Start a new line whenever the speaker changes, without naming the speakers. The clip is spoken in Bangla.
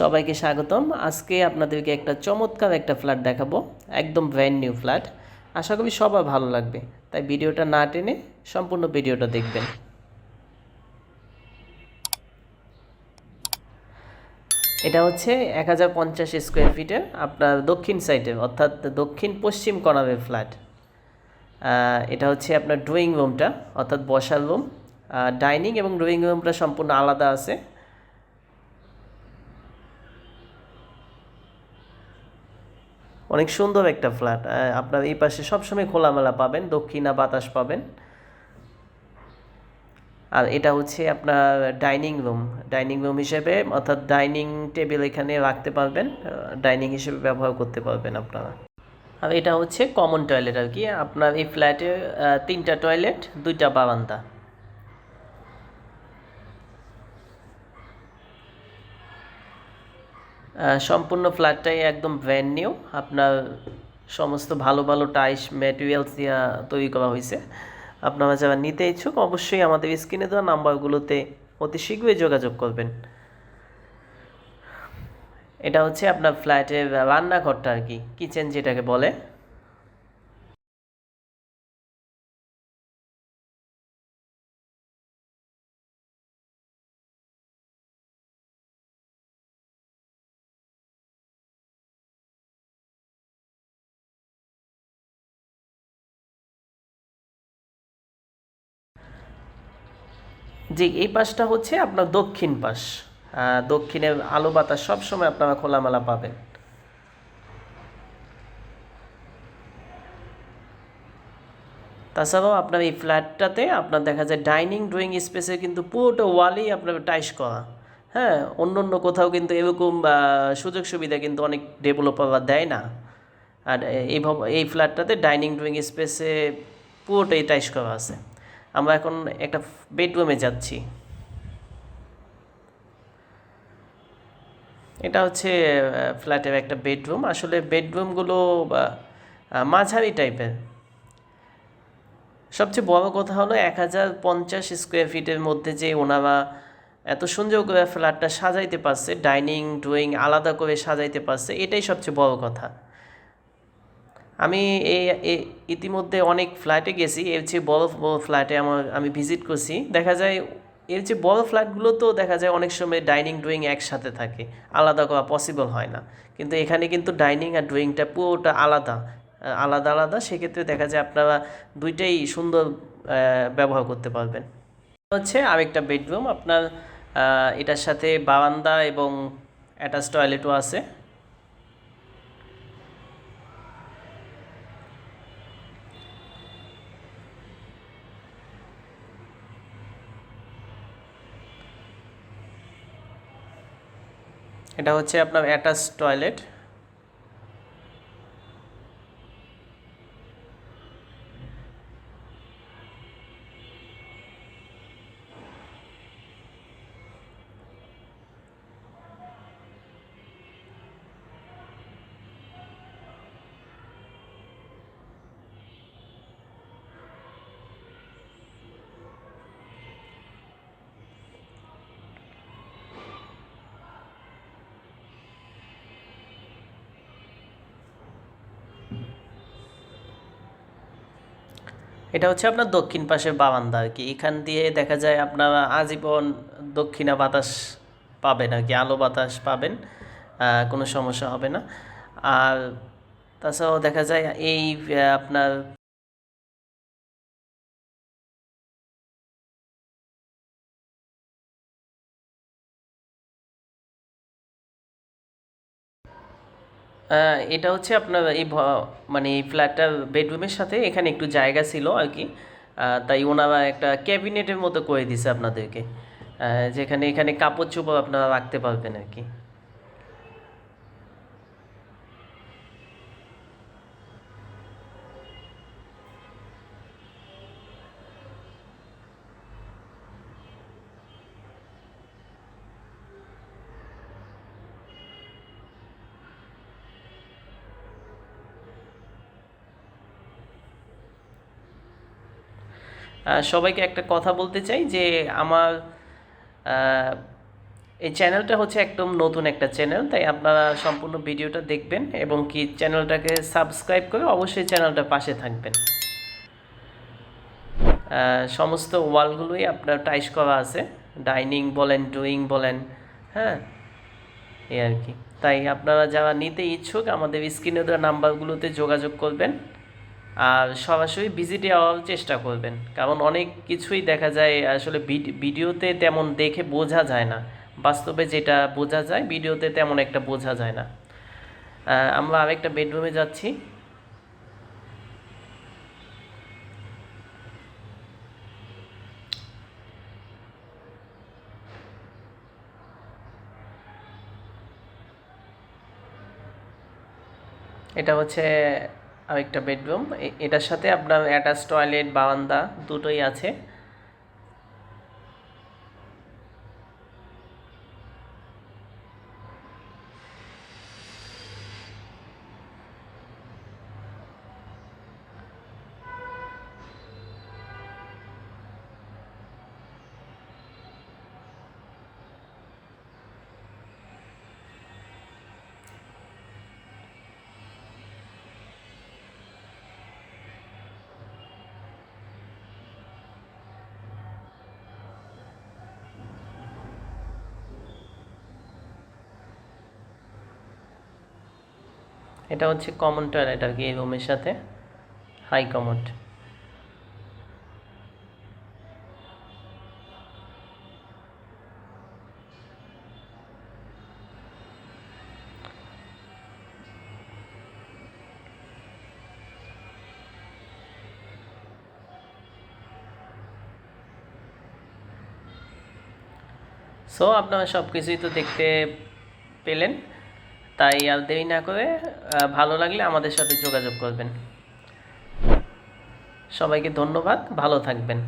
সবাইকে স্বাগতম। আজকে আপনাদেরকে একটা চমৎকার একটা ফ্ল্যাট দেখাবো। একদম ব্র্যান্ড নিউ ফ্ল্যাট আশা করি সবার ভালো লাগবে। তাই ভিডিওটা না টেনে সম্পূর্ণ ভিডিওটা দেখবেন। এটা হচ্ছে এক হাজার পঞ্চাশ স্কোয়ার ফিটের আপনার দক্ষিণ সাইডে অর্থাৎ দক্ষিণ পশ্চিম কর্নারের ফ্ল্যাট এটা হচ্ছে আপনার ড্রয়িং রুমটা অর্থাৎ বসার রুম ডাইনিং এবং ড্রয়িং রুমটা সম্পূর্ণ আলাদা আছে। অনেক সুন্দর একটা ফ্ল্যাট আপনার এই পাশে সবসময় খোলামেলা পাবেন, দক্ষিণা বাতাস পাবেন। আর এটা হচ্ছে আপনার ডাইনিং রুম ডাইনিং রুম হিসেবে, অর্থাৎ ডাইনিং টেবিল এখানে রাখতে পারবেন ডাইনিং হিসেবে ব্যবহার করতে পারবেন আপনারা। আর এটা হচ্ছে কমন টয়লেট আর কি, আপনার এই ফ্ল্যাটে তিনটা টয়লেট দুইটা বারান্দা। সম্পূর্ণ ফ্ল্যাটটাই একদম ব্র্যান্ড নিউ আপনার সমস্ত ভালো ভালো টাইস ম্যাটেরিয়ালস দিয়ে তৈরি করা হয়েছে। আপনারা যারা নিতে ইচ্ছুক, অবশ্যই আমাদের স্ক্রিনে দেওয়া নাম্বারগুলোতে অতি শীঘ্রই যোগাযোগ করবেন। এটা হচ্ছে আপনার ফ্ল্যাটের রান্নাঘরটা আর কি কিচেন যেটাকে বলে। জি এই পাশটা হচ্ছে আপনার দক্ষিণ পাশ। আহ, দক্ষিণের আলো বাতাস সবসময় আপনারা খোলামেলা পাবেন। তাছাড়াও আপনার এই ফ্ল্যাটটাতে আপনার দেখা যায় ডাইনিং ড্রয়িং স্পেসে কিন্তু পুরোটা ওয়ালেই আপনার টাইস করা। হ্যাঁ অন্য অন্য কোথাও কিন্তু এরকম সুযোগ সুবিধা কিন্তু অনেক ডেভেলপাররা দেয় না। আর এই এই ফ্ল্যাটটাতে ডাইনিং ড্রয়িং স্পেসে পুরোটাই টাইস করা আছে। আমরা এখন একটা বেডরুমে যাচ্ছি। এটা হচ্ছে ফ্ল্যাটের একটা বেডরুম। আসলে বেডরুমগুলো মাঝারি টাইপের। সবচেয়ে বড় কথা হলো এক হাজার পঞ্চাশ স্কোয়ার ফিটের মধ্যে যে ওনারা এত সুন্দর করে ফ্ল্যাটটা সাজাইতে পারছে, ডাইনিং, ড্রয়িং আলাদা করে সাজাইতে পারছে, এটাই সবচেয়ে বড় কথা। আমি এই ইতিমধ্যে অনেক ফ্ল্যাটে গেছি। এর চেয়ে বড় বড় ফ্ল্যাটে আমার, আমি ভিজিট করছি। দেখা যায়, এর চেয়ে বড় ফ্ল্যাটগুলো তো দেখা যায় অনেক সময় ডাইনিং ড্রয়িং একসাথে থাকে। আলাদা করা পসিবল হয় না। কিন্তু এখানে কিন্তু ডাইনিং আর ড্রয়িংটা পুরোটা আলাদা। আলাদা আলাদা। সেক্ষেত্রে দেখা যায় আপনারা দুইটাই সুন্দর ব্যবহার করতে পারবেন। হচ্ছে আরেকটা বেডরুম আপনার এটার সাথে বারান্দা এবং অ্যাটাচ টয়লেটও আছে। এটা হচ্ছে আপনার অ্যাটাচ টয়লেট এটা হচ্ছে আপনার দক্ষিণ পাশের বারান্দা আর কি। এখান দিয়ে দেখা যায় আপনারা আজীবন দক্ষিণা বাতাস পাবেন আর কি, আলো বাতাস পাবেন কোনো সমস্যা হবে না। আর তাছাড়াও দেখা যায় এই আপনার এটা হচ্ছে আপনার এই মানে এই ফ্ল্যাটটার বেডরুমের সাথে এখানে একটু জায়গা ছিল আর কি। তাই ওনারা একটা ক্যাবিনেটের মতো করে দিছে আপনাদেরকে। যেখানে এখানে কাপড় চোপড় আপনারা রাখতে পারবেন আর কি। সবাইকে একটা কথা বলতে চাই যে আমার এই চ্যানেলটা হচ্ছে একদম নতুন একটা চ্যানেল, তাই আপনারা সম্পূর্ণ ভিডিওটা দেখবেন এবং কি চ্যানেলটাকে সাবস্ক্রাইব করে অবশ্যই চ্যানেলটা পাশে থাকবেন। সমস্ত ওয়ালগুলোই আপনার টাইস করা আছে, ডাইনিং বলেন, ড্রয়িং বলেন হ্যাঁ এই আর কি। তাই আপনারা যারা নিতে ইচ্ছুক, আমাদের স্ক্রিনে দেওয়া নাম্বারগুলোতে যোগাযোগ করবেন। আর সরাসরি ভিজিটে যাওয়ার চেষ্টা করবেন। কারণ অনেক কিছুই দেখা যায়, আসলে ভিড- ভিডিওতে তেমন দেখে বোঝা যায় না। বাস্তবে যেটা বোঝা যায়, ভিডিওতে তেমন একটা বোঝা যায় না। আমরা আরেকটা বেডরুমে যাচ্ছি। এটা হচ্ছে আরেকটা বেডরুম। এটার সাথে আপনার অ্যাটাচ টয়লেট বারান্দা দুটোই আছে। এটা হচ্ছে কমন টয়লেট আর কি এই রুমের সাথে। হাই কমোড সো আপনারা সব কিছুই তো দেখতে পেলেন। তাই আর দেরি না করে ভালো লাগলে আমাদের সাথে যোগাযোগ করবেন। সবাইকে ধন্যবাদ, ভালো থাকবেন।